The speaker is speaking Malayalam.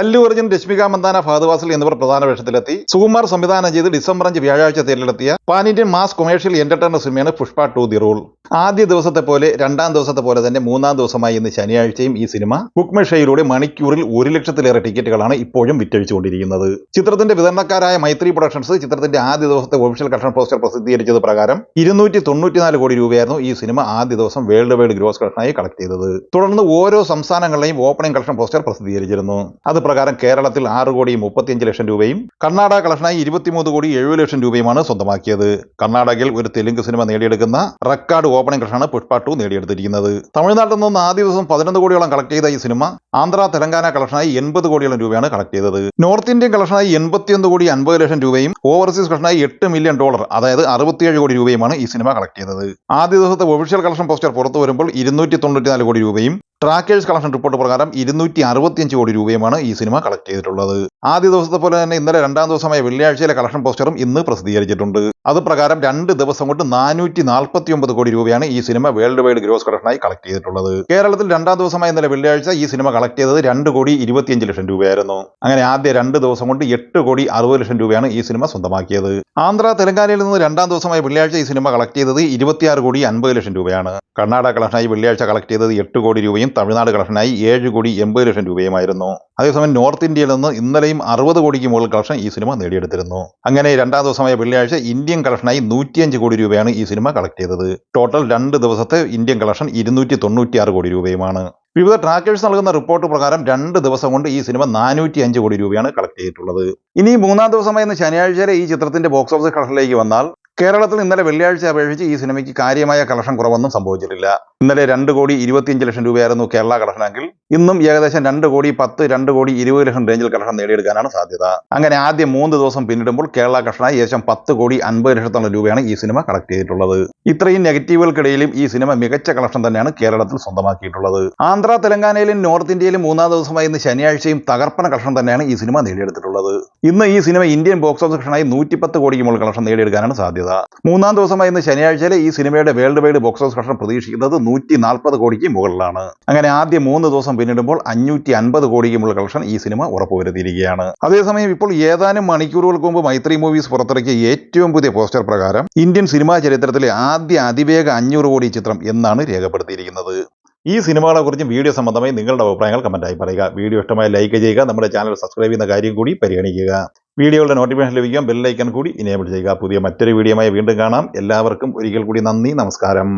അല്ലു അർജുൻ രശ്മിക മന്ദാന ഫാദുവാസൽ എന്നിവർ പ്രധാന വേഷത്തിലെത്തി. സുകുമാർ സംവിധാനം ചെയ്ത് ഡിസംബർ അഞ്ച് വ്യാഴാഴ്ച തിരഞ്ഞെടുത്തിയ pan Indian mass commercial entertainer സിനിമയാണ് പുഷ്പ ടു ദി റൂൾ. ആദ്യ ദിവസത്തെ പോലെ രണ്ടാം ദിവസത്തെ പോലെ തന്നെ മൂന്നാം ദിവസമായി ഇന്ന് ശനിയാഴ്ചയും ഈ സിനിമ ബുക്ക് ഷെയിലൂടെ മണിക്കൂറിൽ ഒരു ലക്ഷത്തിലേറെ ടിക്കറ്റുകളാണ് ഇപ്പോഴും വിറ്റഴിച്ചുകൊണ്ടിരിക്കുന്നത്. ചിത്രത്തിന്റെ വിതരണക്കാരായ മൈത്രി പ്രൊഡക്ഷൻസ് ചിത്രത്തിന്റെ ആദ്യ ദിവസത്തെ ഒഫീഷ്യൽ കളക്ഷൻ പോസ്റ്റർ പ്രസിദ്ധീകരിച്ചത് പ്രകാരം ഇരുന്നൂറ്റി തൊണ്ണൂറ്റിനാല് കോടി രൂപയായിരുന്നു ഈ സിനിമ ആദ്യ ദിവസം വേൾഡ് വൈഡ് ഗ്രോസ് കളക്ഷനായി കളക്ട് ചെയ്തത്. തുടർന്ന് ഓരോ സംസ്ഥാനങ്ങളിലെയും ഓപ്പണിംഗ് കളക്ഷൻ പോസ്റ്റർ പ്രസിദ്ധീകരിച്ചിരുന്നു. അത് പ്രകാരം കേരളത്തിൽ ആറ് കോടി മുപ്പത്തിയഞ്ച് ലക്ഷം രൂപയും കർണാടക കളക്ഷനായി ഇരുപത്തിമൂന്ന് കോടി എഴുപത് ലക്ഷം രൂപയുമാണ് സ്വന്തമാക്കിയത്. കർണാടകയിൽ ഒരു തെലുങ്ക് സിനിമ നേടിയെടുക്കുന്ന റെക്കോർഡ് ഓപ്പണിംഗ് കളക്ഷനാണ് പുഷ്പ ടു നേടിയെടുത്തിരിക്കുന്നത്. തമിഴ്നാട്ടിൽ നിന്ന് ആദ്യ ദിവസം പതിനൊന്ന് കോടിയോളം കളക്ട് ചെയ്ത ഈ സിനിമ ആന്ധ്ര തെലങ്കാന കളക്ഷനായി എൺപത് കോടിയോളം രൂപയാണ് കളക്ട് ചെയ്തത്. നോർത്ത് ഇന്ത്യൻ കളക്ഷനായി എൺപത്തിയൊന്ന് കോടി അൻപത് ലക്ഷം രൂപയും ഓവർസീസ് കളക്ഷനായി എട്ട് മില്യൺ ഡോളർ അതായത് അറുപത്തിയേഴ് കോടി രൂപയുമാണ് ഈ സിനിമ കളക്ട് ചെയ്തത്. ആദ്യ ദിവസത്തെ ഒഫീഷ്യൽ കളക്ഷൻ പോസ്റ്റർ പുറത്തു വരുമ്പോൾ ഇരുന്നൂറ്റി തൊണ്ണൂറ്റിനാല് കോടി രൂപയും ട്രാക്കേഴ്സ് കളക്ഷൻ റിപ്പോർട്ട് പ്രകാരം ഇരുന്നൂറ്റി അറുപത്തിയഞ്ച് കോടി രൂപയുമാണ് ഈ സിനിമ കളക്ട് ചെയ്തിട്ടുള്ളത്. ആദ്യ ദിവസത്തെ പോലെ തന്നെ ഇന്നലെ രണ്ടാം ദിവസമായ വെള്ളിയാഴ്ചയിലെ കളക്ഷൻ പോസ്റ്ററും ഇന്ന് പ്രസിദ്ധീകരിച്ചിട്ടുണ്ട്. അത് പ്രകാരം രണ്ട് ദിവസം കൊണ്ട് നാനൂറ്റി നാൽപ്പത്തി ഒമ്പത് കോടി രൂപയാണ് ഈ സിനിമ വേൾഡ് വൈഡ് ഗ്രോസ് കളക്ഷനായി കളക്ട് ചെയ്തിട്ടുള്ളത്. കേരളത്തിൽ രണ്ടാം ദിവസമായ ഇന്നലെ വെള്ളിയാഴ്ച ഈ സിനിമ കളക്ട് ചെയ്തത് രണ്ട് കോടി ഇരുപത്തിയഞ്ച് ലക്ഷം രൂപയായിരുന്നു. അങ്ങനെ ആദ്യ രണ്ട് ദിവസം കൊണ്ട് എട്ട് കോടി അറുപത് ലക്ഷം രൂപയാണ് ഈ സിനിമ സ്വന്തമാക്കിയത്. ആന്ധ്ര തെലങ്കാനയിൽ നിന്ന് രണ്ടാം ദിവസമായ വെള്ളിയാഴ്ച ഈ സിനിമ കളക്ട് ചെയ്തത് ഇരുപത്തിയാറ് കോടി അൻപത് ലക്ഷം രൂപയാണ്. കർണാടക കളക്ഷനായി വെള്ളിയാഴ്ച കളക്ട് ചെയ്തത് എട്ട് കോടി രൂപയും തമിഴ്നാട് കളക്ഷനായി ഏഴ് കോടി എൺപത് ലക്ഷം രൂപയുമായിരുന്നു. അതേസമയം നോർത്ത് ഇന്ത്യയിൽ നിന്ന് ഇന്നലെയും അറുപത് കോടിക്ക് മുകളിൽ കളക്ഷൻ ഈ സിനിമ നേടിയെടുത്തിരുന്നു. അങ്ങനെ രണ്ടാം ദിവസമായ വെള്ളിയാഴ്ച ഇന്ത്യൻ കളക്ഷനായി നൂറ്റിയഞ്ച് കോടി രൂപയാണ് ഈ സിനിമ കളക്ട് ചെയ്തത്. ടോട്ടൽ രണ്ട് ദിവസത്തെ ഇന്ത്യൻ കളക്ഷൻ ഇരുന്നൂറ്റി തൊണ്ണൂറ്റിയാറ് കോടി രൂപയുമാണ്. വിവിധ ട്രാക്കേഴ്സ് നൽകുന്ന റിപ്പോർട്ട് പ്രകാരം രണ്ട് ദിവസം കൊണ്ട് ഈ സിനിമ നാനൂറ്റി അഞ്ച് കോടി രൂപയാണ് കളക്ട് ചെയ്തിട്ടുള്ളത്. ഇനി മൂന്നാം ദിവസമായ ഇന്ന് ശനിയാഴ്ച ഈ ചിത്രത്തിന്റെ ബോക്സ് ഓഫീസ് കളക്ഷനിലേക്ക് വന്നാൽ കേരളത്തിൽ ഇന്നലെ വെള്ളിയാഴ്ച അപേക്ഷിച്ച് ഈ സിനിമയ്ക്ക് കാര്യമായ കളക്ഷൻ കുറവൊന്നും സംഭവിച്ചിട്ടില്ല. ഇന്നലെ രണ്ട് കോടി ഇരുപത്തിയഞ്ച് ലക്ഷം രൂപയായിരുന്നു കേരള കളക്ഷനെങ്കിൽ ഇന്നും ഏകദേശം രണ്ട് കോടി പത്ത് രണ്ട് കോടി ഇരുപത് ലക്ഷം റേഞ്ചിൽ കളക്ഷൻ നേടിയെടുക്കാനാണ് സാധ്യത. അങ്ങനെ ആദ്യം മൂന്ന് ദിവസം പിന്നിടുമ്പോൾ കേരള കളക്ഷനായി ഏകദേശം പത്ത് കോടി അൻപത് ലക്ഷത്തോളം രൂപയാണ് ഈ സിനിമ കളക്ട് ചെയ്തിട്ടുള്ളത്. ഇത്രയും നെഗറ്റീവുകൾക്കിടയിലും ഈ സിനിമ മികച്ച കളക്ഷൻ തന്നെയാണ് കേരളത്തിൽ സ്വന്തമാക്കിയിട്ടുള്ളത്. ആന്ധ്ര തെലങ്കാനയിലും നോർത്ത് ഇന്ത്യയിലും മൂന്നാം ദിവസമായി ഇന്ന് ശനിയാഴ്ചയും തകർപ്പണ കളക്ഷൻ തന്നെയാണ് ഈ സിനിമ നേടിയെടുത്തിട്ടുള്ളത്. ഇന്ന് ഈ സിനിമ ഇന്ത്യൻ ബോക്സ് ഓഫീസ് കളക്ഷനായി നൂറ്റിപ്പത്ത് കോടിക്ക് മുകളിൽ കളക്ഷൻ നേടിയെടുക്കാനാണ് സാധ്യത. മൂന്നാം ദിവസമായി ഇന്ന് ശനിയാഴ്ചയിലെ ഈ സിനിമയുടെ world wide box office collection പ്രതീക്ഷിക്കുന്നത് നൂറ്റി നാൽപ്പത് കോടിക്ക് മുകളിലാണ്. അങ്ങനെ ആദ്യ മൂന്ന് ദിവസം പിന്നിടുമ്പോൾ അഞ്ഞൂറ്റി അൻപത് കോടിക്ക് കളക്ഷൻ ഈ സിനിമ ഉറപ്പുവരുത്തിയിരിക്കുകയാണ്. അതേസമയം ഇപ്പോൾ ഏതാനും മണിക്കൂറുകൾക്ക് മുമ്പ് മൈത്രി മൂവീസ് പുറത്തിറക്കിയ ഏറ്റവും പുതിയ പോസ്റ്റർ പ്രകാരം ഇന്ത്യൻ സിനിമാ ചരിത്രത്തിലെ ആദ്യ അതിവേഗ അഞ്ഞൂറ് കോടി ചിത്രം എന്നാണ് രേഖപ്പെടുത്തിയിരിക്കുന്നത്. ഈ സിനിമകളെ കുറിച്ചും വീഡിയോ സംബന്ധമായി നിങ്ങളുടെ അഭിപ്രായങ്ങൾ കമന്റായി പറയുക. വീഡിയോ ഇഷ്ടമായി ലൈക്ക് ചെയ്യുക നമ്മുടെ ചാനൽ സബ്സ്ക്രൈബ് ചെയ്യുന്ന കാര്യം കൂടി പരിഗണിക്കുക. വീഡിയോകളുടെ നോട്ടിഫിക്കേഷൻ ലഭിക്കാൻ ബെല്ലൈക്കൺ കൂടി ഇനേബിൾ ചെയ്യുക. പുതിയ മറ്റൊരു വീഡിയോമായി വീണ്ടും കാണാം. എല്ലാവർക്കും ഒരിക്കൽ കൂടി നന്ദി നമസ്കാരം.